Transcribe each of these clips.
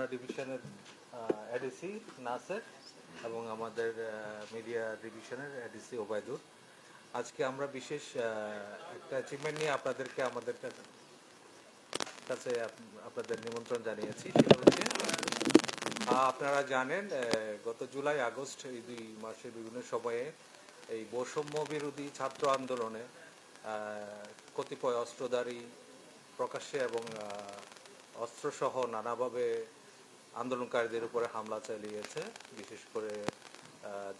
পাবনা ডিভিশনের এডিসি নাসের এবং আমাদের মিডিয়া ডিভিশনের এডিসি ওবায়দুর। আজকে আমরা বিশেষ একটা অ্যাচিভমেন্ট নিয়ে আপনাদেরকে, আমাদের কাছে আপনাদের নিমন্ত্রণ জানিয়েছি। সেটা হচ্ছে আপনারা জানেন গত জুলাই, আগস্ট এই দুই মাসের বিভিন্ন সময়ে এই বৈষম্য বিরোধী ছাত্র আন্দোলনে কতিপয় অস্ত্রধারী প্রকাশ্যে এবং অস্ত্রসহ নানাভাবে আন্দোলনকারীদের উপরে হামলা চালিয়েছে, বিশেষ করে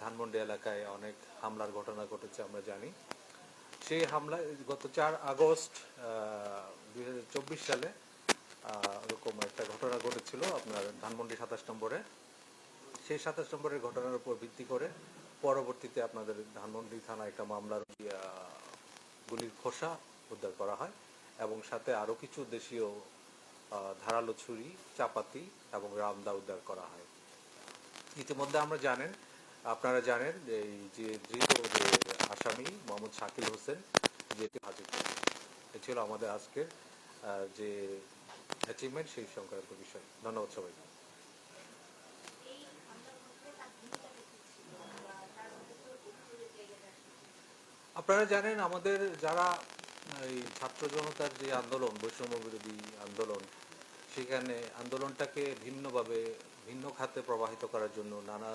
ধানমন্ডি এলাকায় অনেক হামলার ঘটনা ঘটেছে আমরা জানি। সেই হামলায় গত চার আগস্ট দুই হাজার চব্বিশ সালে এরকম একটা ঘটনা ঘটেছিল আপনার ধানমন্ডি সাতাশ নম্বরে। সেই সাতাশ নম্বরের ঘটনার উপর ভিত্তি করে পরবর্তীতে আপনাদের ধানমন্ডি থানা একটা মামলার গুলির খোসা উদ্ধার করা হয় এবং সাথে আরও কিছু দেশীয় ধারালো ছুরি, চাপাতি এবং রামদা উদ্ধার করা হয়। ইতিমধ্যে আমরা জানেন, আপনারা জানেন যে এই যে ধৃত যে আসামি মোহাম্মদ শাকিল হোসেন, যেটি হাজির এ ছিল আমাদের আজকের যে অ্যাচিভমেন্ট সেই সংক্রান্ত বিষয়। ধন্যবাদ সবাইকে। আপনারা জানেন আমাদের যারা, এই ছাত্র জনতার যে আন্দোলন বৈষম্য বিরোধী আন্দোলন সেখানে আন্দোলনটাকে ভিন্নভাবে ভিন্ন খাতে প্রবাহিত করার জন্য নানা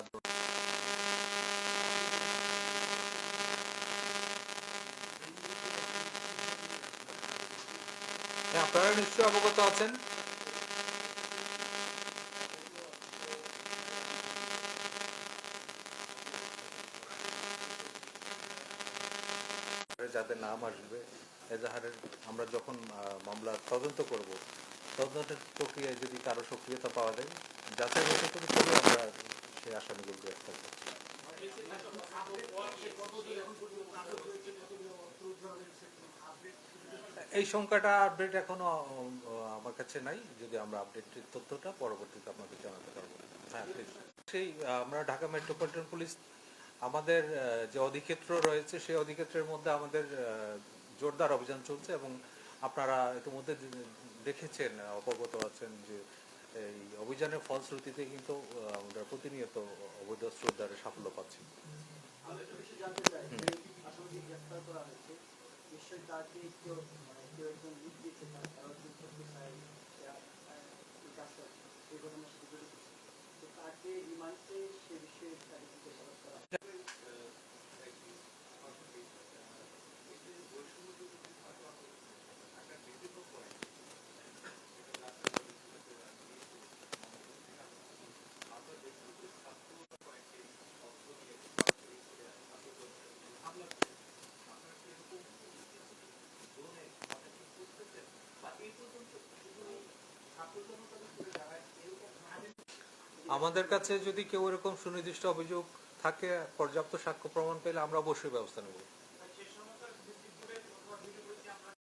হ্যাঁ, আপনারা অবগত আছেন। যাদের নাম আসবে এজাহারের আমরা যখন মামলা তদন্ত করব তদন্তের প্রক্রিয়ায় যদি কারও সক্রিয়তা পাওয়া যায়, যাচাই বাছাই করে তবে আমরা সেই আসামিগুলো গ্রেফতার করছি। এই সংখ্যাটা আপডেট এখনও আমার কাছে নাই। যদি আমরা আপডেটের তথ্যটা পরবর্তীতে আপনাদের জানাতে পারব। হ্যাঁ সেই আমরা ঢাকা মেট্রোপলিটন পুলিশ, আমাদের যে অধিক্ষেত্র রয়েছে, সেই অধিক্ষেত্রের মধ্যে আমাদের জোরদার অভিযান চলছে এবং আপনারা ইতিমধ্যে দেখেছেন অবগত আছেন যে এই অভিযানের ফলশ্রুতিতে কিন্তু আমরা প্রতিনিয়ত অবৈধ শ্রদ্ধার সাফল্য পাচ্ছি। আমি একটু বেশি জানতে চাই যে আসামিকে গ্রেফতার করা হয়েছে নিশ্চয়ই তাকে কেউ মানে কেউ একজন লিড দিয়েছে তার তারা যোগ করতে চায় যে, আহ, এই কাজটা এই ঘটনার সাথে জড়িত তো তাকে রিমান্ডে সে বিষয়ে তাকে জিজ্ঞাসাবাদ করা হয়। আমাদের কাছে যদি কেউ এরকম সুনির্দিষ্ট অভিযোগ থাকে, পর্যাপ্ত সাক্ষ্য প্রমাণ পেলে আমরা অবশ্যই ব্যবস্থা নেব।